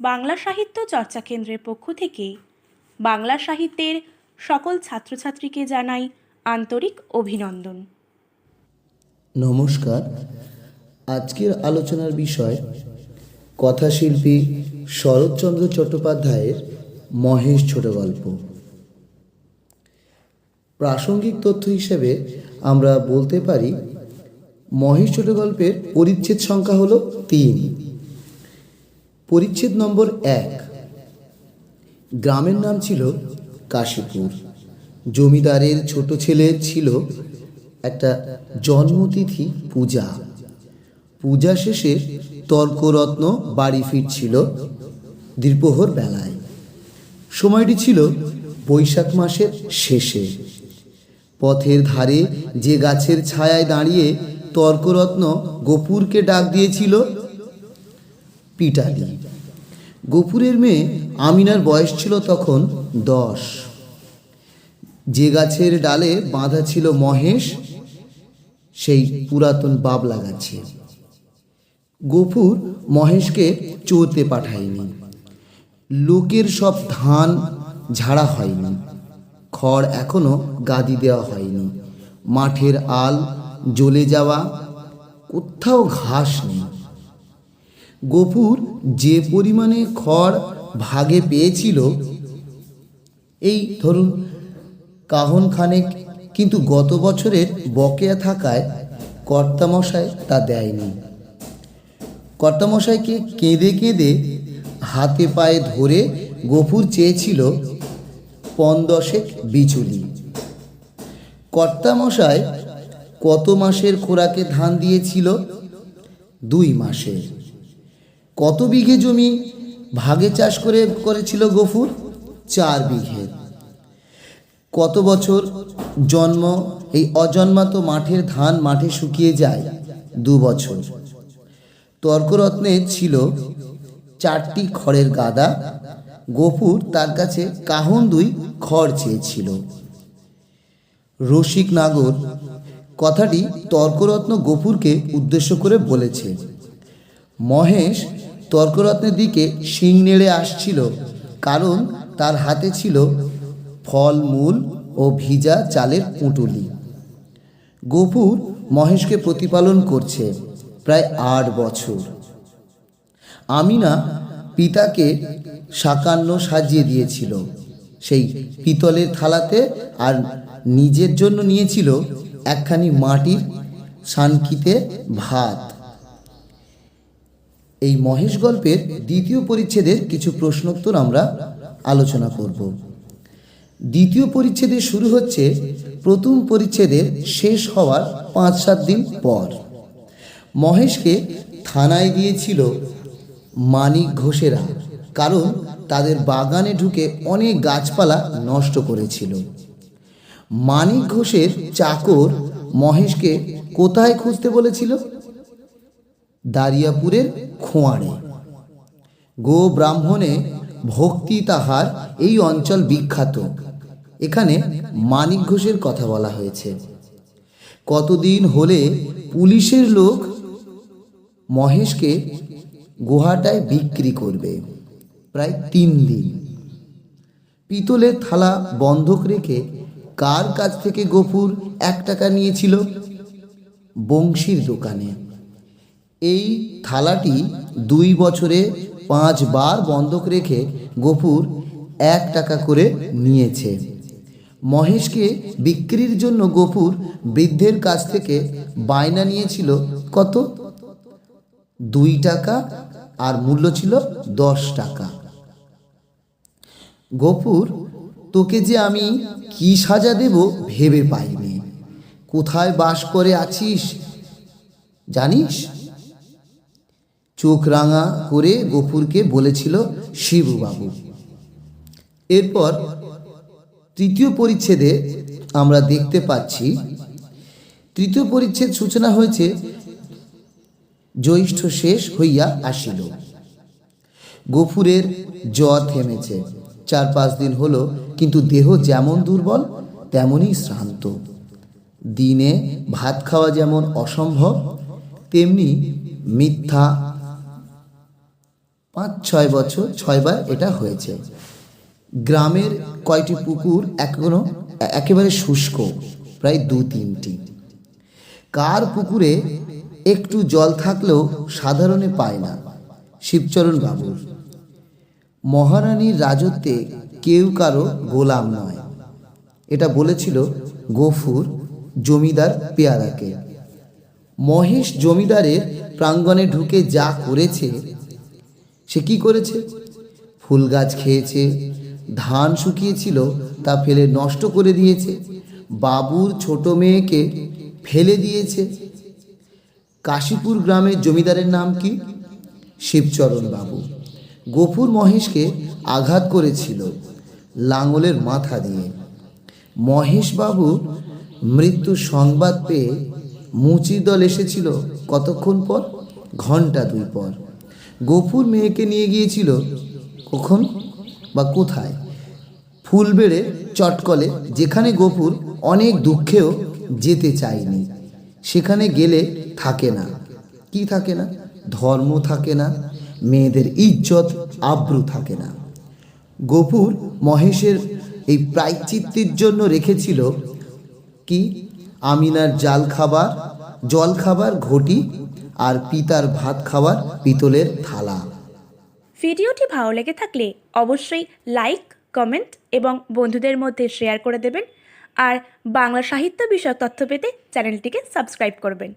বাংলা সাহিত্য চর্চা কেন্দ্রের পক্ষ থেকে বাংলা সাহিত্যের সকল ছাত্রছাত্রীকে জানাই আন্তরিক অভিনন্দন। নমস্কার। আজকের আলোচনার বিষয় কথাশিল্পী শরৎচন্দ্র চট্টোপাধ্যায়ের মহেশ ছোট গল্প। প্রাসঙ্গিক তথ্য হিসেবে আমরা বলতে পারি, মহেশ ছোট গল্পের পরিচ্ছেদ সংখ্যা হলো তিন। পরিচ্ছেদ নম্বর এক। গ্রামের নাম ছিল কাশীপুর। জমিদারের ছোট ছেলে ছিল একটা জন্মতিথি পূজা। পূজা শেষে তর্করত্ন বাড়ি ফিরছিল দ্বিপ্রহর বেলায়। সময়টি ছিল বৈশাখ মাসের শেষে। পথের ধারে যে গাছের ছায়ায় দাঁড়িয়ে তর্করত্ন গোপুরকে ডাক দিয়েছিল পিটালি গোপুরের মেয়ে আমিনার বয়স ছিল তখন দশ। যে গাছের ডালে বাঁধা ছিল মহেশ, সেই পুরাতন বাবলা গাছে। গফুর মহেশকে চড়তে পাঠায়নি। লোকের সব ধান ঝাড়া হয়নি। খড় এখনও গাদি দেওয়া হয়নি। মাঠের আল জ্বলে যাওয়া, কোথাও ঘাস নেই। গফুর যে পরিমাণে খড় ভাগে পেয়েছিল, এই ধরুন কাহন খানেক কিন্তু গত বছরের বকেয়া থাকায় কর্তামশাই তা দেয়নি। কর্তামশাইকে কেঁদে কেঁদে হাতে পায়ে ধরে গফুর চেয়েছিল পন্দশেক বিচুলি কর্তামশাই কত মাসের খোরাকে ধান দিয়েছিল? দুই মাসের। কত বিঘে জমি ভাগে চাষ করে করেছিল গফুর? চার বিঘে। কত বছর জন্ম? এই অজন্মাত মাঠের ধান মাঠে শুকিয়ে যায় দু বছর। তর্করত্নের ছিল চারটি খড়ের গাদা। গফুর তার কাছে কাহন দুই খড় চেয়েছিল। রসিক নাগর কথাটি তর্করত্ন গফুরকে উদ্দেশ্য করে বলেছে। মহেশ তর্করত্নের দিকে শিং নেড়ে আসছিল, কারণ তার হাতে ছিল ফলমূল ও ভিজা চালের পুঁটুলি। গফুর মহেশকে প্রতিপালন করছে প্রায় আট বছর। আমিনা পিতাকে সাকান্ন সাজিয়ে দিয়েছিল। সেই পিতলের থালাতে আর নিজের জন্য নিয়েছিল একখানি মাটির সানকিতে ভাত। এই মহেশ গল্পের দ্বিতীয় পরিচ্ছেদের কিছু প্রশ্নোত্তর আমরা আলোচনা করব। দ্বিতীয় পরিচ্ছেদে শুরু হচ্ছে প্রথম পরিচ্ছেদের শেষ হওয়ার পাঁচ সাত দিন পর। মহেশকে থানায় দিয়েছিল মানিক ঘোষেরা, কারণ তাদের বাগানে ঢুকে অনেক গাছপালা নষ্ট করেছিল। মানিক ঘোষের চাকর মহেশকে কোথায় খুঁজতে বলেছিল? দারিয়াপুরের খোঁয়াড়ে। গো ব্রাহ্মণে ভক্তি তাহার এই অঞ্চল বিখ্যাত। এখানে মানিক ঘোষের কথা বলা হয়েছে। কতদিন হলে পুলিশের লোক মহেশকে গুহাটায় বিক্রি করবে? প্রায় তিন দিন। পিতলের থালা বন্ধক রেখে কার কাছ থেকে গফুর এক টাকা নিয়েছিল? বংশীর দোকানে। এই থালাটি দুই বছরে পাঁচবার বন্ধক রেখে গফুর এক টাকা করে নিয়েছে। মহেশকে বিক্রির জন্য গফুর বৃদ্ধের কাছ থেকে বায়না নিয়েছিল কত? দুই টাকা আর মূল্য ছিল দশ টাকা। গফুর, তোকে যে আমি কি সাজা দেব ভেবে পাইনি। কোথায় বাস করে আছিস? জানিস? চোখ রাঙা করে গফুরকে বলেছিল শিববাবু এরপর তৃতীয় পরিচ্ছেদে আমরা দেখতে পাচ্ছি, তৃতীয় পরিচ্ছেদ সূচনা হয়েছে, জ্যৈষ্ঠ শেষ হইয়া আসিল। গফুরের জ্বর থেমেছে। চার পাঁচ দিন হলো, কিন্তু দেহ যেমন দুর্বল তেমনই শ্রান্ত। দিনে ভাত খাওয়া যেমন অসম্ভব, তেমনি মিথ্যা পাঁচ, ছয় বছর, ছয়বার এটা হয়েছে। গ্রামের কয়টি পুকুর? এখনও একেবারে শুষ্ক, প্রায় দু তিনটি। কার পুকুরে একটু জল থাকলেও সাধারণে পায় না? শিবচরণ বাবুর। মহারানীর রাজত্বে কেউ কারও গোলাম নয়। এটা বলেছিল গফুর জমিদার পেয়ারাকে। মহেশ জমিদারের প্রাঙ্গণে ঢুকে যা করেছে সে কি করেছে? ফুল গাছ খেয়েছে, ধান শুকিয়েছিল, তা ফেলে নষ্ট করে দিয়েছে, বাবুর ছোট মেয়েকে ফেলে দিয়েছে। কাশীপুর গ্রামের জমিদারের নাম কি? শিবচরণ বাবু। গফুর মহেশকে আঘাত করেছিল লাঙলের মাথা দিয়ে। মহেশবাবু মৃত্যু সংবাদ পেয়ে মুচির দল এসেছিল কতক্ষণ পর? ঘণ্টা দুই পর। গফুর মেয়েকে নিয়ে গিয়েছিল কখন বা কোথায়? ফুল বেড়ে চটকলে, যেখানে গফুর অনেক দুঃখেও যেতে চায়নি। সেখানে গেলে থাকে না। কি থাকে না? ধর্ম থাকে না। মেয়েদের ইজ্জত, আব্রু থাকে না। গফুর মহেশের এই প্রায়চিত্তির জন্য রেখেছিল কি? আমিনার জাল খাবার, জল খাবার ঘটি আর পিতার ভাত খাওয়ার পিতলের থালা। ভিডিওটি ভালো লেগে থাকলে অবশ্যই লাইক, কমেন্ট এবং বন্ধুদের মধ্যে শেয়ার করে দেবেন। আর বাংলা সাহিত্য বিষয়ক তথ্য পেতে চ্যানেলটিকে সাবস্ক্রাইব করবেন।